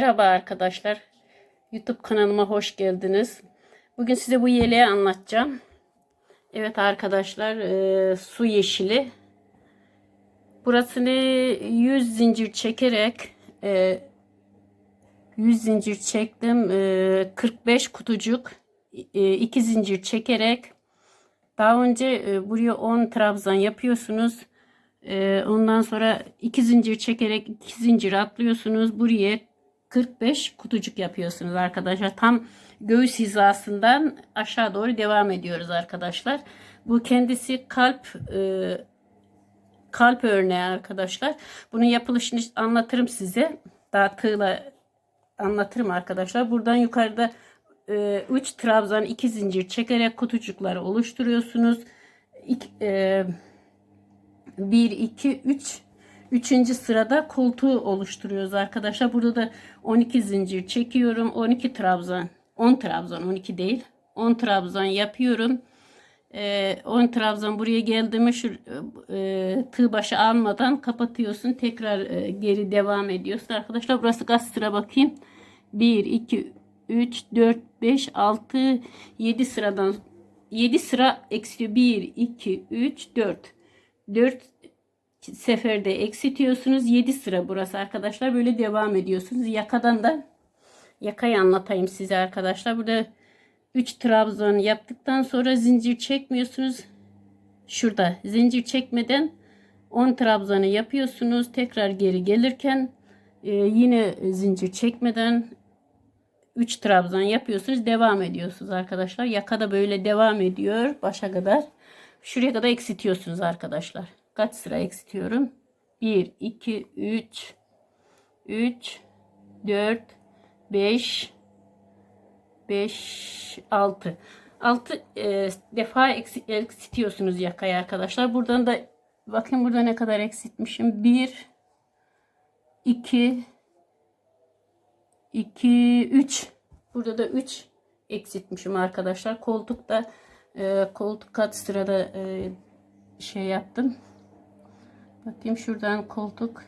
Merhaba arkadaşlar. YouTube kanalıma hoş geldiniz. Bugün size bu yeleği anlatacağım. Evet arkadaşlar, e, su yeşili. Burasını 100 zincir çekerek e, 100 zincir çektim. E, 45 kutucuk 2 zincir çekerek daha önce e, buraya 10 trabzan yapıyorsunuz. E, ondan sonra 2 zincir çekerek 2 zincir atlıyorsunuz. Buraya 45 kutucuk yapıyorsunuz arkadaşlar. Tam göğüs hizasından aşağı doğru devam ediyoruz arkadaşlar. Bu kendisi kalp e, kalp örneği arkadaşlar. Bunun yapılışını anlatırım size. Daha tığla anlatırım arkadaşlar. Buradan yukarıda 3 trabzan 2 zincir çekerek kutucukları oluşturuyorsunuz. 1 2 3 Üçüncü sırada koltuğu oluşturuyoruz arkadaşlar. Burada da 12 zincir çekiyorum. 12 trabzan. 10 trabzan 12 değil. 10 trabzan yapıyorum. Ee, 10 trabzan buraya geldi mi şu e, tığ başı almadan kapatıyorsun. Tekrar e, geri devam ediyorsun. Arkadaşlar burası kaç sıra bakayım. 1, 2, 3, 4, 5, 6, 7 sıradan 7 sıra eksiliyor. 1, 2, 3, 4. 4 seferde eksitiyorsunuz. 7 sıra burası arkadaşlar. Böyle devam ediyorsunuz. Yakadan da yakayı anlatayım size arkadaşlar. Burada 3 trabzan yaptıktan sonra zincir çekmiyorsunuz. Şurada zincir çekmeden 10 trabzanı yapıyorsunuz. Tekrar geri gelirken e, yine zincir çekmeden 3 trabzan yapıyorsunuz. Devam ediyorsunuz arkadaşlar. Yakada böyle devam ediyor başa kadar. Şuraya kadar eksitiyorsunuz arkadaşlar kaç sıra eksitiyorum? 1, 2, 3, 3, 4, 5, 5, 6. 6 e, defa eksik, eksitiyorsunuz yakayı arkadaşlar. Buradan da bakın burada ne kadar eksitmişim. 1, 2, 2, 3. Burada da 3 eksitmişim arkadaşlar. Koltukta e, koltuk kaç sırada e, şey yaptım. Bakayım şuradan koltuk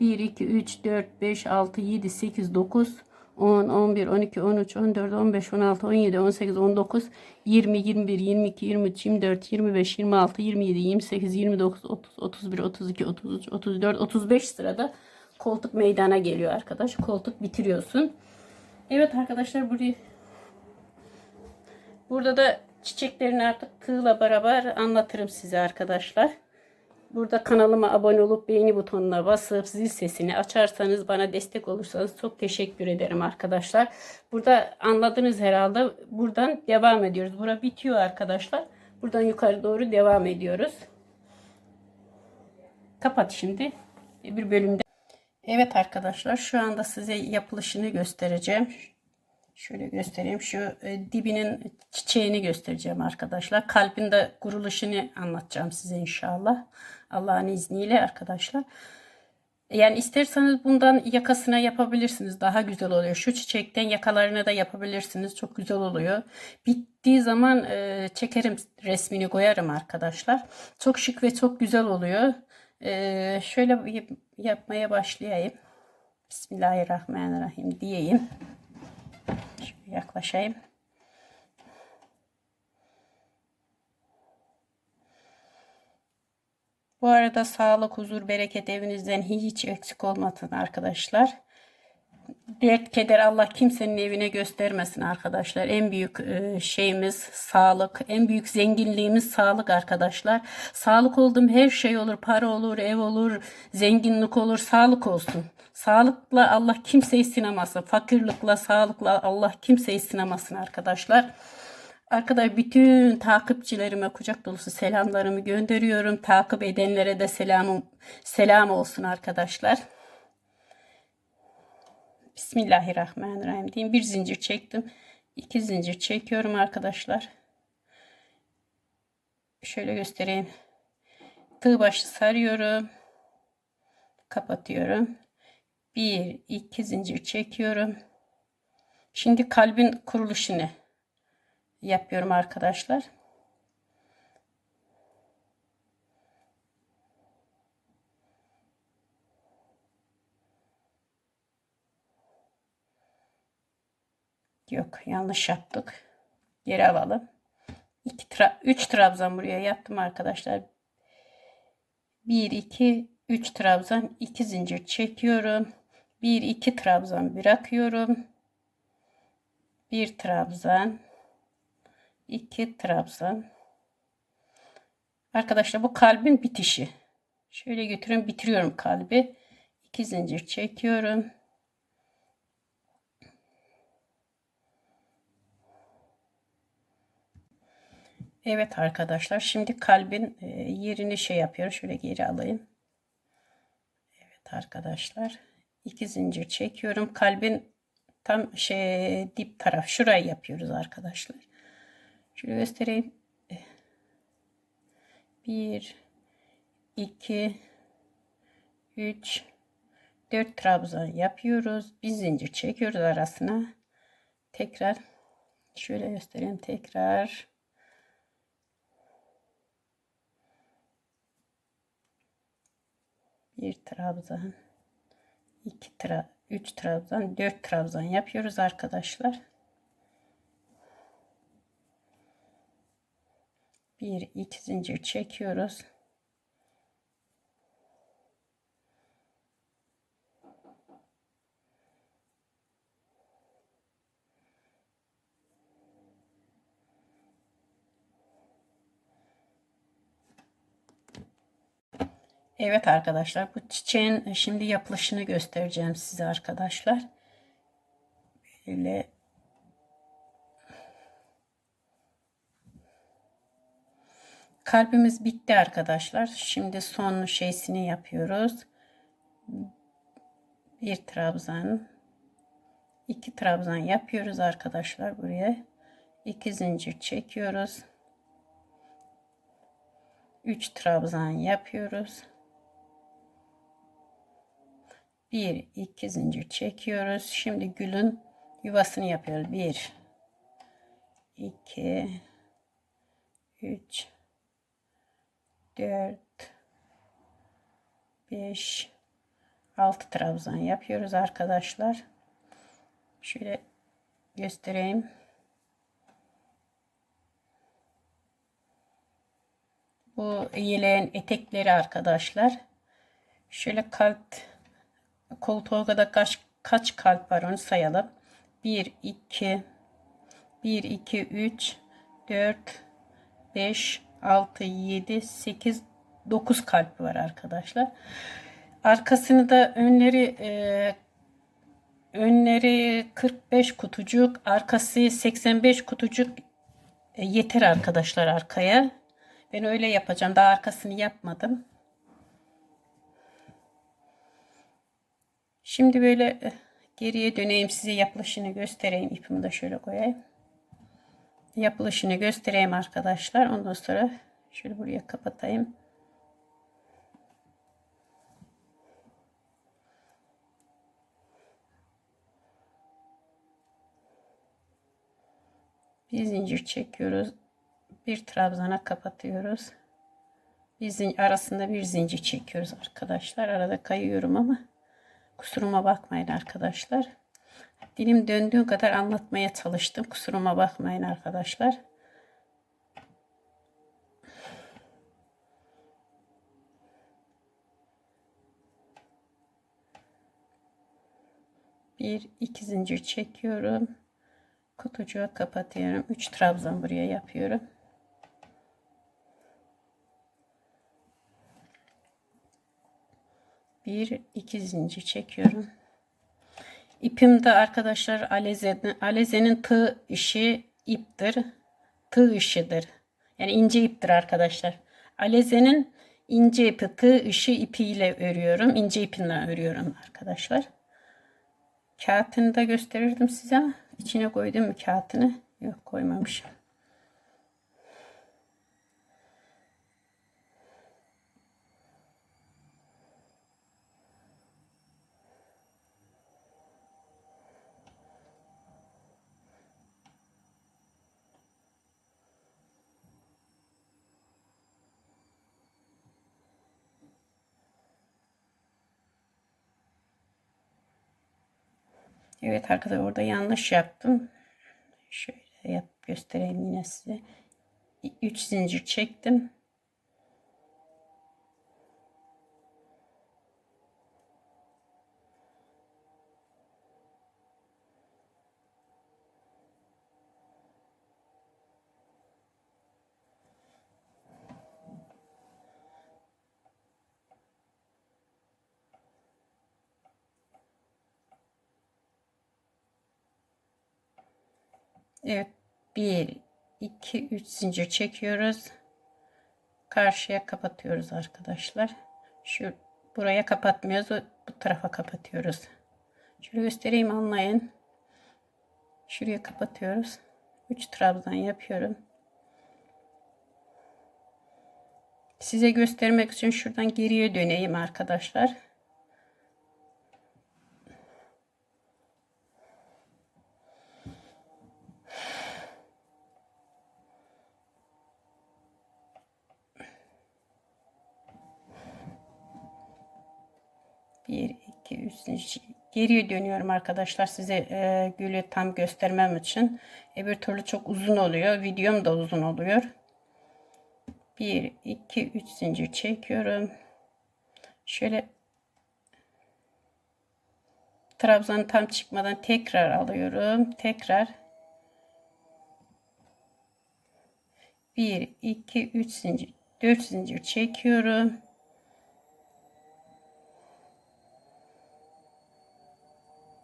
1, 2, 3, 4, 5, 6, 7, 8, 9, 10, 11, 12, 13, 14, 15, 16, 17, 18, 19, 20, 21, 22, 23, 24, 25, 26, 27, 28, 29, 30, 31, 32, 33, 34, 35 sırada koltuk meydana geliyor arkadaş. Koltuk bitiriyorsun. Evet arkadaşlar burayı burada da çiçeklerini artık tığla beraber anlatırım size arkadaşlar. Burada kanalıma abone olup beğeni butonuna basıp zil sesini açarsanız bana destek olursanız çok teşekkür ederim arkadaşlar. Burada anladınız herhalde. Buradan devam ediyoruz. Bura bitiyor arkadaşlar. Buradan yukarı doğru devam ediyoruz. Kapat şimdi. Bir bölümde. Evet arkadaşlar şu anda size yapılışını göstereceğim. Şöyle göstereyim. Şu e, dibinin çiçeğini göstereceğim arkadaşlar. Kalbin de kuruluşunu anlatacağım size inşallah. Allah'ın izniyle arkadaşlar. Yani isterseniz bundan yakasına yapabilirsiniz. Daha güzel oluyor. Şu çiçekten yakalarına da yapabilirsiniz. Çok güzel oluyor. Bittiği zaman e, çekerim resmini koyarım arkadaşlar. Çok şık ve çok güzel oluyor. E, şöyle yapmaya başlayayım. Bismillahirrahmanirrahim diyeyim. Yaklaşayım. Bu arada sağlık, huzur, bereket evinizden hiç eksik olmasın arkadaşlar. Dert, keder Allah kimsenin evine göstermesin arkadaşlar. En büyük e, şeyimiz sağlık. En büyük zenginliğimiz sağlık arkadaşlar. Sağlık oldum her şey olur. Para olur, ev olur, zenginlik olur. Sağlık olsun. Sağlıkla Allah kimseyi sınamasın. Fakirlikle, sağlıkla Allah kimseyi sınamasın arkadaşlar. Arkadaşlar bütün takipçilerime kucak dolusu selamlarımı gönderiyorum. Takip edenlere de selamım selam olsun arkadaşlar. Bismillahirrahmanirrahim diyeyim. Bir zincir çektim. iki zincir çekiyorum arkadaşlar. Şöyle göstereyim. Tığ başı sarıyorum. Kapatıyorum. Bir, iki zincir çekiyorum. Şimdi kalbin kuruluşunu yapıyorum arkadaşlar. Yok yanlış yaptık. Geri alalım. 2 tra 3 trabzan buraya yaptım arkadaşlar. 1 2 3 trabzan 2 zincir çekiyorum. 1 2 trabzan bırakıyorum. 1 trabzan 2 trabzan Arkadaşlar bu kalbin bitişi. Şöyle götürüyorum bitiriyorum kalbi. 2 zincir çekiyorum. Evet arkadaşlar şimdi kalbin e, yerini şey yapıyorum. Şöyle geri alayım. Evet arkadaşlar. 2 zincir çekiyorum. Kalbin tam şey dip taraf şurayı yapıyoruz arkadaşlar. Şöyle göstereyim. 1 2 3 4 trabzan yapıyoruz. Bir zincir çekiyoruz arasına. Tekrar şöyle göstereyim tekrar. Bir trabzan, iki tra, üç trabzan, dört trabzan yapıyoruz arkadaşlar. Bir iki zincir çekiyoruz. Evet arkadaşlar bu çiçeğin şimdi yapılışını göstereceğim size arkadaşlar. Böyle kalbimiz bitti arkadaşlar. Şimdi son şeysini yapıyoruz. Bir trabzan, iki trabzan yapıyoruz arkadaşlar buraya. iki zincir çekiyoruz. 3 trabzan yapıyoruz. 1 2 zincir çekiyoruz. Şimdi gülün yuvasını yapıyoruz. 1 2 3 4 5 6 trabzan yapıyoruz arkadaşlar. Şöyle göstereyim. Bu yeleğin etekleri arkadaşlar. Şöyle kalp koltuğa da kaç, kaç kalp var onu sayalım. 1 2 1 2 3 4 5 6 7 8 9 kalp var arkadaşlar. Arkasını da önleri e, önleri 45 kutucuk, arkası 85 kutucuk e, yeter arkadaşlar arkaya. Ben öyle yapacağım. Daha arkasını yapmadım. Şimdi böyle e, geriye döneyim size yapılışını göstereyim. İpimi de şöyle koyayım. Yapılışını göstereyim arkadaşlar. Ondan sonra şöyle buraya kapatayım. Bir zincir çekiyoruz. Bir trabzana kapatıyoruz. Bir zincir, arasında bir zincir çekiyoruz arkadaşlar. Arada kayıyorum ama kusuruma bakmayın arkadaşlar. Dilim döndüğü kadar anlatmaya çalıştım. Kusuruma bakmayın arkadaşlar. Bir iki zincir çekiyorum. Kutucuğu kapatıyorum. 3 trabzan buraya yapıyorum. Bir iki zincir çekiyorum. İpim de arkadaşlar alezenin, alezenin tığ işi iptir. Tığ işidir. Yani ince iptir arkadaşlar. Alezenin ince ipi tığ işi ipiyle örüyorum. İnce ipinle örüyorum arkadaşlar. Kağıtını da gösterirdim size. İçine koydum mu kağıtını? Yok koymamışım. Evet arkadaşlar orada yanlış yaptım. Şöyle yap göstereyim yine size. 3 zincir çektim. Evet. 1 2 3 zincir çekiyoruz. Karşıya kapatıyoruz arkadaşlar. Şu buraya kapatmıyoruz. Bu tarafa kapatıyoruz. Şöyle göstereyim anlayın. Şuraya kapatıyoruz. 3 trabzan yapıyorum. Size göstermek için şuradan geriye döneyim arkadaşlar. Geriye dönüyorum arkadaşlar size e, gülü tam göstermem için. Öbür türlü çok uzun oluyor. Videom da uzun oluyor. 1 2 3 zincir çekiyorum. Şöyle trabzanı tam çıkmadan tekrar alıyorum. Tekrar 1 2 3 zincir 4 zincir çekiyorum.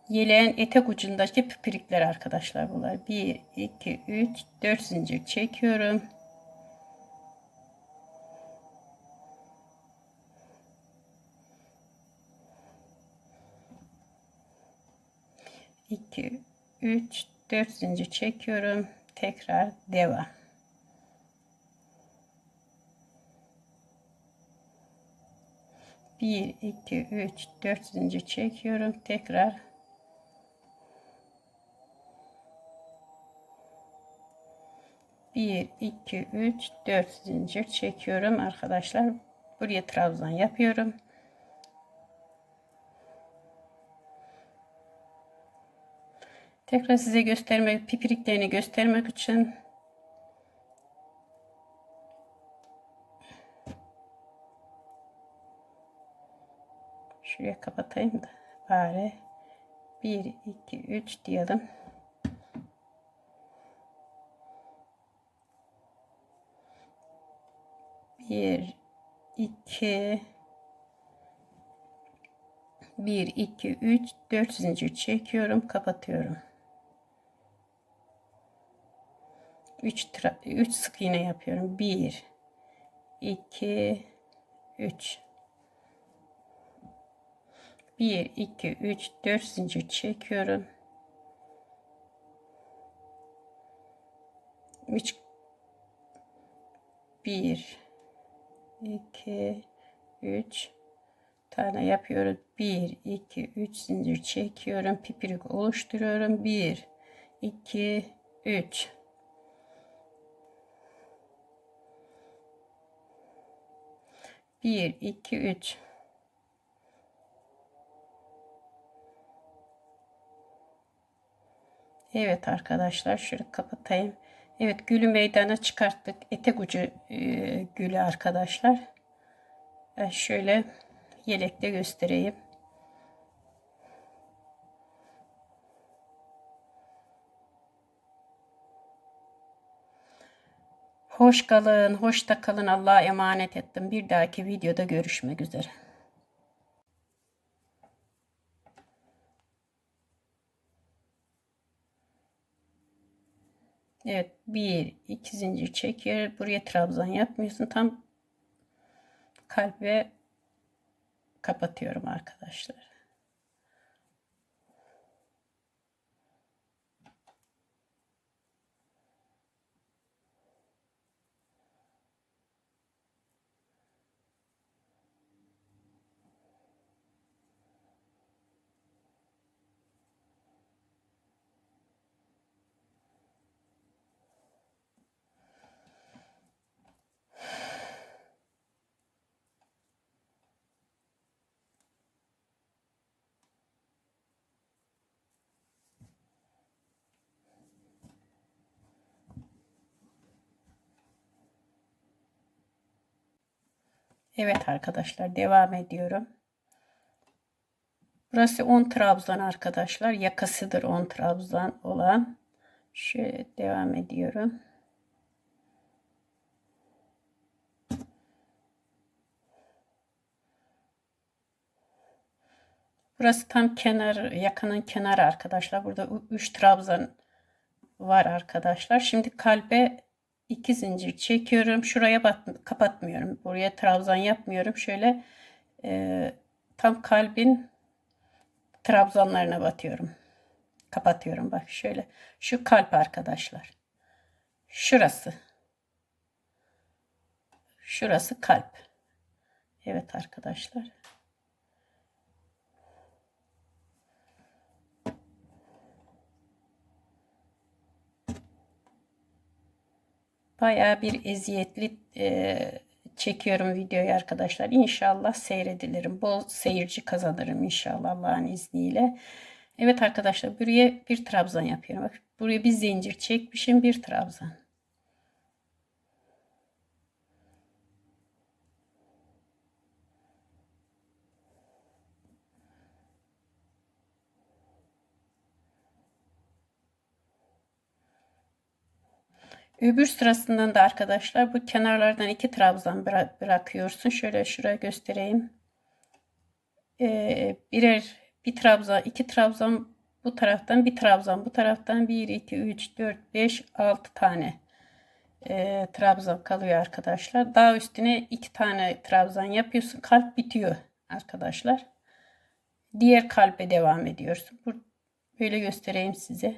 Yeleğin etek ucundaki pipirikler arkadaşlar bunlar. 1 2 3 4 zincir çekiyorum. 2 3 4 zincir çekiyorum tekrar devam bir iki üç dört zincir çekiyorum tekrar bir iki üç dört zincir çekiyorum. Arkadaşlar buraya trabzan yapıyorum. Tekrar size göstermek, pipiriklerini göstermek için. Şuraya kapatayım da bari. 1 2 3 diyelim. Bir, iki, bir, iki, üç, dört zincir çekiyorum, kapatıyorum. 3 3 sık iğne yapıyorum. 1 2 3 1 2 3 4 zincir çekiyorum. 3 1 2 3 tane yapıyorum. 1 2 3 zincir çekiyorum. Pipirik oluşturuyorum. 1 2 3 1 2 3 Evet arkadaşlar şöyle kapatayım. Evet gülü meydana çıkarttık. Etek ucu e, gülü arkadaşlar. Ben şöyle yelekte göstereyim. Hoş kalın, hoşta kalın. Allah'a emanet ettim. Bir dahaki videoda görüşmek üzere. Evet, bir, iki zincir çekiyor. Buraya trabzan yapmıyorsun. Tam kalbe kapatıyorum arkadaşlar. Evet arkadaşlar devam ediyorum. Burası 10 trabzan arkadaşlar. Yakasıdır 10 trabzan olan. Şöyle devam ediyorum. Burası tam kenar, yakanın kenarı arkadaşlar. Burada 3 trabzan var arkadaşlar. Şimdi kalbe 2 zincir çekiyorum. Şuraya bat, kapatmıyorum. Buraya trabzan yapmıyorum. Şöyle e, tam kalbin trabzanlarına batıyorum. Kapatıyorum bak şöyle. Şu kalp arkadaşlar. Şurası. Şurası kalp. Evet arkadaşlar. Bayağı bir eziyetli e, çekiyorum videoyu arkadaşlar. İnşallah seyredilirim. Bol seyirci kazanırım inşallah Allah'ın izniyle. Evet arkadaşlar buraya bir trabzan yapıyorum. Bak buraya bir zincir çekmişim bir trabzan. Öbür sırasından da arkadaşlar bu kenarlardan iki trabzan bırakıyorsun. Şöyle şuraya göstereyim. Ee, birer bir trabzan, iki trabzan bu taraftan bir trabzan bu taraftan 1 2 3 4 5 6 tane e, trabzan kalıyor arkadaşlar. Daha üstüne iki tane trabzan yapıyorsun. Kalp bitiyor arkadaşlar. Diğer kalbe devam ediyorsun. Böyle göstereyim size.